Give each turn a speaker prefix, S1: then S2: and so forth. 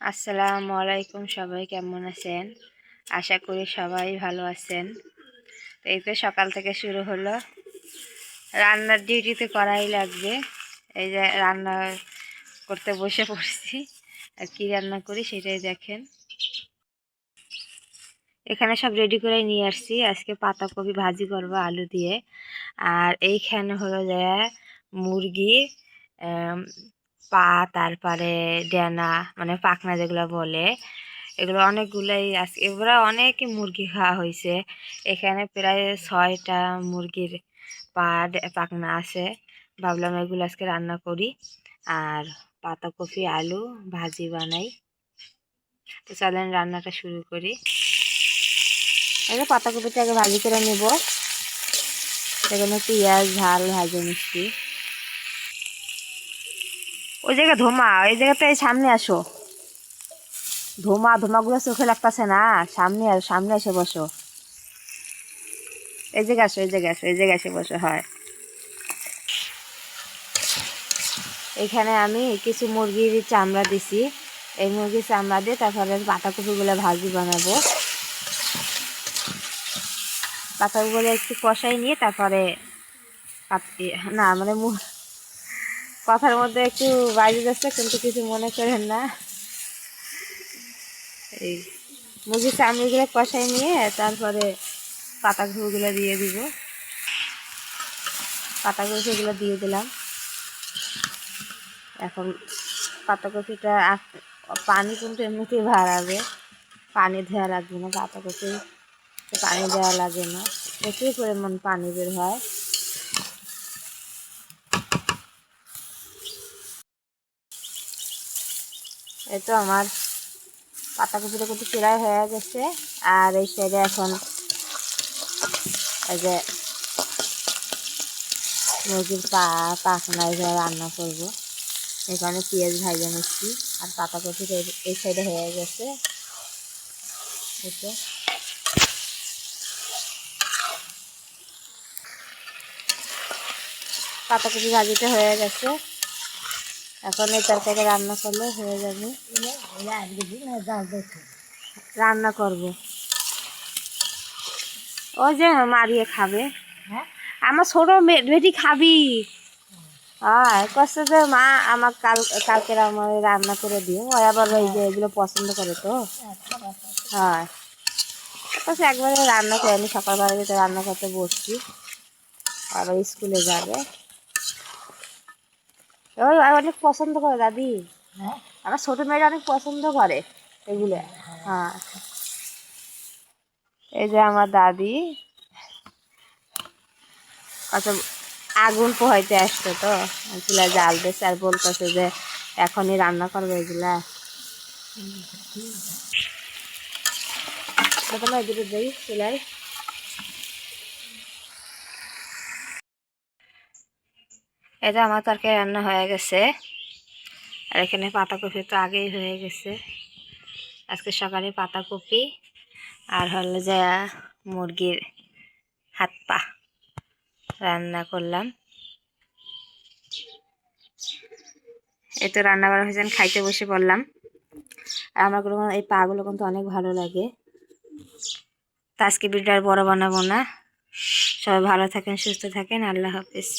S1: আসসালামু আলাইকুম সবাই, কেমন আছেন? আশা করি সবাই ভালো আছেন। তো এই তো সকাল থেকে শুরু হলো। রান্নার ডিউটিতে করাই লাগবে। এই যে রান্না করতে বসে পড়ছি। আর কী রান্না করি সেটাই দেখেন। এখানে সব রেডি করে নিয়ে আসছি। আজকে পাতাকপি ভাজি করব আলু দিয়ে। আর এইখানে হলো যে মুরগি পা, তারপরে ডেনা মানে পাখনা যেগুলো বলে, এগুলো অনেকগুলোই আজকে এগুলো অনেক মুরগি খাওয়া হয়েছে এখানে প্রায় ছয়টা মুরগির পা পাখনা আছে। ভাবলাম এগুলো আজকে রান্না করি। আর পাতাকপি, আলু ভাজি বানাই। তো চলেন রান্নাটা শুরু করি। যে পাতাকপিটা আগে ভাজি করে নেব। এখানে পেঁয়াজ, ঝাল, ভাজে মিষ্টি। ওই জায়গায় ধোমা ওই জায়গাতে সামনে আসো। ধোমা, ধোমাগুলো চোখে লাগতেছে না। সামনে আর সামনে এসে বসো। এই জায়গায় আসো, এই জায়গায় আসো, এই জায়গায় এসে বসো, হয়। এখানে আমি কিছু মুরগির চামড়া দিছি। এই মুরগির চামড়া দিয়ে তারপরে পাতাকপিগুলো ভাজি বানাবো। পাতাগুলো একটু কষাই নিয়ে তারপরে না মানে কথার মধ্যে একটু বাইরে যাচ্ছে, কিন্তু কিছু মনে করেন না। এই মুরগির চামড়িগুলো কষাই নিয়ে তারপরে পাতা পাতাগুলো দিয়ে দিব। পাতাগুলো সেগুলো দিয়ে দিলাম। এখন পাতাকপিটা আস- পানি কিন্তু এমনিতেই ভাড়াবে পানি দেওয়া লাগবে না পাতা পাতাকপি, পানি দেওয়া লাগে না। প্রচুর পরিমাণ পানি বের হয়। এই তো আমার পাতাকপিটা কিন্তু চূড়াই হয়ে গেছে। আর এই সাইডে এখন এই যে মুরগির পা পাখনা এগুলো রান্না করব। এখানে পেঁয়াজ ভাজা নিচ্ছি, আর পাতাকপিটা এই- এই সাইডে হয়ে গেছে। এই তো। পাতাকপি ভাজিটা হয়ে গেছে। এখন এই তরকারি রান্না করলে হয়ে যাবে। রান্না করব। ওই যে মারিয়ে খাবে। আমার ছোট বেটি খাবি। হয় কষ্ট যে মা আমার কাল কালকে আমার রান্না করে দিও। ওই আবার ওই যে এগুলো পছন্দ করে তো। হয় কষ্ট একবারে রান্না করে আমি সকালবেলা রান্না করতে বসছি। আবার স্কুলে যাবে। ওই অনেক পছন্দ করে দাদি। আমার ছোট মেয়েটা অনেক পছন্দ করে এগুলো। হ্যাঁ। এই যে আমার দাদি। আচ্ছা আগুন পোহাইতে আসতো তো। চুলা জাল দিয়েছে আর বলতেছে যে এখনই রান্না করবে এগুলা। প্রথমে এদিকে দিই চুলাই যে আমার তরকারি রান্না হয়ে গেছে। আর এখানে পাতাকপি তো আগেই হয়ে গেছে। আজকে সকালে পাতাকপি আর হলো যা মুরগির হাত পা রান্না করলাম। এই তো রান্না করা হয়েছে খাইতে বসে পড়লাম। আর আমার কোনো, এই পাগুলো কিন্তু অনেক ভালো লাগে। তো আজকে ভিডিও বড় বানাবো না। সবাই ভালো থাকেন, সুস্থ থাকেন, আল্লাহ হাফিজ।